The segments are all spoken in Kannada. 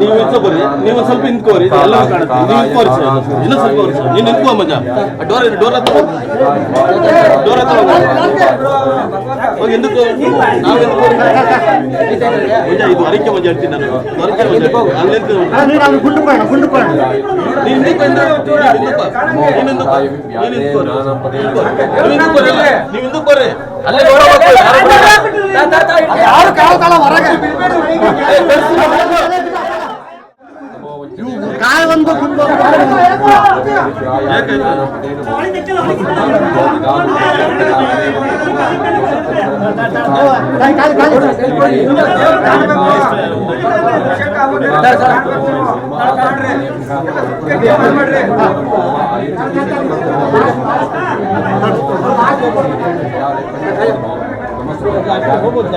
ನೀವು ಹೆಚ್ಚು ಬರ್ರಿ. ನೀವು ಸ್ವಲ್ಪ ನಿಂತ್ಕೋರಿ. ಎಲ್ಲ ಕಾಣುತ್ತೆ. ನೀವು ಸರ್ ಸ್ವಲ್ಪ ಸರ್. ನೀನು ಮಜಾ. ಡೋರ್ ಡೋರ್ ಹತ್ರ ಡೋರ್ ಹತ್ರ ಮಜಾ ಇದು ಅರಿಕೆ ಮಜಾ ಇರ್ತೀನಿ ನಾನು. ಅರಿಕೆ ಮಜಾ ಅಲ್ಲಿ ನೀವು ಹಿಂದಕ್ಕೆ ಬರ್ರಿ ಅಲ್ಲೇ ಯಾರು ಕಾಲ ಹೊರಗೆ? ಹೋಗ್ಬೋದು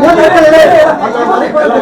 ಮೂಲ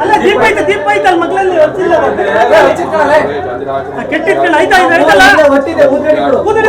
ಅಲ್ಲ ದೀಪ ಐತೆ ದೀಪ ಐತಲ್ಲ ಮಕ್ಕಳಲ್ಲಿ ಹೊತ್ತಿಲ್ಲ ಕೆಟ್ಟಿಟ್ಕೊಂಡು ಆಯ್ತಾ ಇದು ಆಯ್ತಲ್ಲ ಊದಡಿ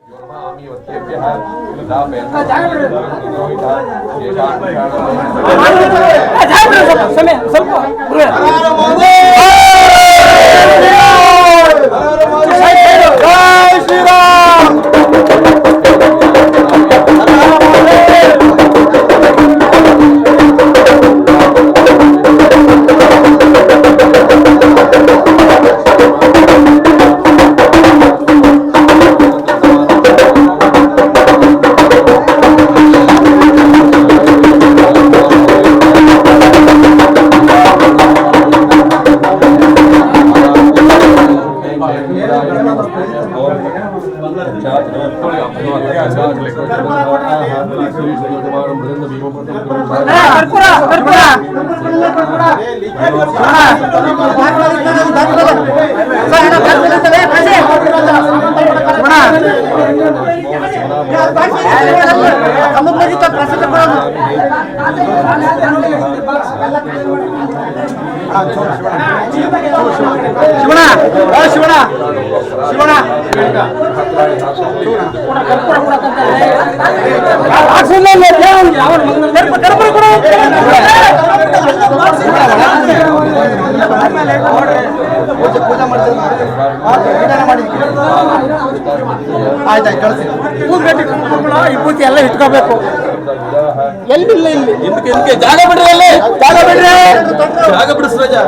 समय कृतापेन ಪ್ರಸಿದ್ಧ ಶಿವಣ ಶಿವಣ ಶಿವಣ ಕರ್ಪೂರ ಕೊಡು ಆಯ್ತಾಯ್ತು ಕಳಿಸಿ. ಈ ವಿಭೂತಿ ಎಲ್ಲ ಇಟ್ಕೋಬೇಕು. ಎಲ್ಲಿಲ್ಲ ಇಲ್ಲಿ? ಇದಕ್ಕೆ ಜಾಗ ಬಿಡ್ರಿ ಅಲ್ಲಿ. ಜಾಗ ಬಿಡ್ರಿ. ಜಾಗ ಬಿಡಿಸ್ ರಜಾ.